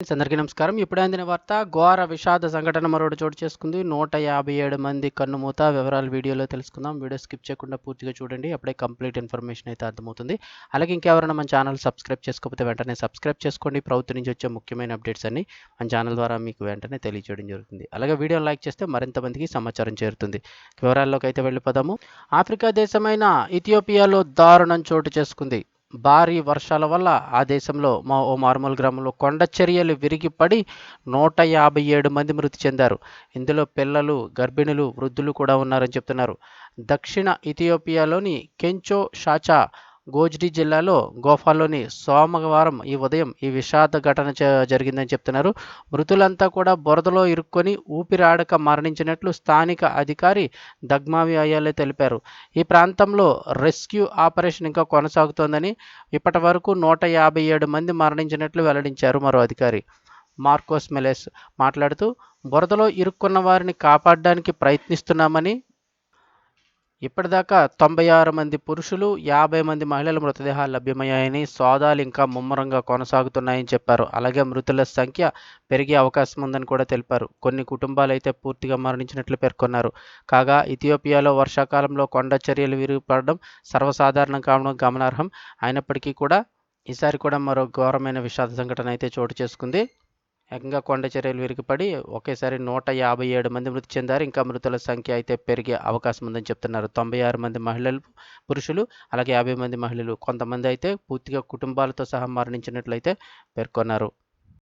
అందరికీ నమస్కారం. ఇప్పుడు అందిన వార్త ఘోర విషాద సంఘటన మరొకటి చోటు చేసుకుంది. నూట యాభై ఏడు మంది కన్నుమూత వివరాలు వీడియోలో తెలుసుకుందాం. వీడియో స్కిప్ చేయకుండా పూర్తిగా చూడండి. అప్పుడే కంప్లీట్ ఇన్ఫర్మేషన్ అయితే అర్థమవుతుంది. అలాగే ఇంకెవరైనా మన ఛానల్ సబ్స్క్రైబ్ చేసుకోకపోతే వెంటనే సబ్స్క్రైబ్ చేసుకోండి. ప్రభుత్వం నుంచి వచ్చే ముఖ్యమైన అప్డేట్స్ అన్ని మన ఛానల్ ద్వారా మీకు వెంటనే తెలియజేయడం జరుగుతుంది. అలాగే వీడియోని లైక్ చేస్తే మరింత మందికి సమాచారం చేరుతుంది. వివరాల్లోకి అయితే వెళ్ళిపోదాము. ఆఫ్రికా దేశమైన ఇథియోపియాలో దారుణం చోటు చేసుకుంది. భారీ వర్షాల వల్ల ఆ దేశంలో మా ఓ మారుమూల గ్రామంలో కొండ చర్యలు విరిగి పడి నూట యాభై ఏడు మంది మృతి చెందారు. ఇందులో పిల్లలు గర్భిణులు వృద్ధులు కూడా ఉన్నారని చెప్తున్నారు. దక్షిణ ఇథియోపియాలోని కెంచో షాచా గోజ్డి జిల్లాలో గోఫాలోని సోమవారం ఈ ఉదయం ఈ విషాద ఘటన జరిగిందని చెప్తున్నారు. మృతులంతా కూడా బురదలో ఇరుక్కొని ఊపిరాడక మరణించినట్లు స్థానిక అధికారి దగ్మావి అయ్యాలే తెలిపారు. ఈ ప్రాంతంలో రెస్క్యూ ఆపరేషన్ ఇంకా కొనసాగుతోందని ఇప్పటి వరకు నూట యాభై ఏడు మంది మరణించినట్లు వెల్లడించారు మరో అధికారి. మార్కోస్ మెలెస్ మాట్లాడుతూ బురదలో ఇరుక్కున్న వారిని కాపాడడానికి ప్రయత్నిస్తున్నామని ఇప్పటిదాకా తొంభై ఆరు మంది పురుషులు యాభై మంది మహిళల మృతదేహాలు లభ్యమయ్యాయని సోదాలు ఇంకా ముమ్మరంగా కొనసాగుతున్నాయని చెప్పారు. అలాగే మృతుల సంఖ్య పెరిగే అవకాశం ఉందని కూడా తెలిపారు. కొన్ని కుటుంబాలు అయితే పూర్తిగా మరణించినట్లు పేర్కొన్నారు. కాగా ఇథియోపియాలో వర్షాకాలంలో కొండ చర్యలు విరిగిపడడం సర్వసాధారణం కావడం గమనార్హం. అయినప్పటికీ కూడా ఈసారి కూడా మరో ఘోరమైన విషాద సంఘటన అయితే చోటు చేసుకుంది. ఏకంగా కొండ చర్యలు విరిగిపడి ఒకేసారి నూట యాభై ఏడు మంది మృతి చెందారు. ఇంకా మృతుల సంఖ్య అయితే పెరిగే అవకాశం ఉందని చెప్తున్నారు. తొంభై ఆరు మంది మహిళలు పురుషులు అలాగే యాభై మంది మహిళలు. కొంతమంది అయితే పూర్తిగా కుటుంబాలతో సహా మరణించినట్లయితే పేర్కొన్నారు.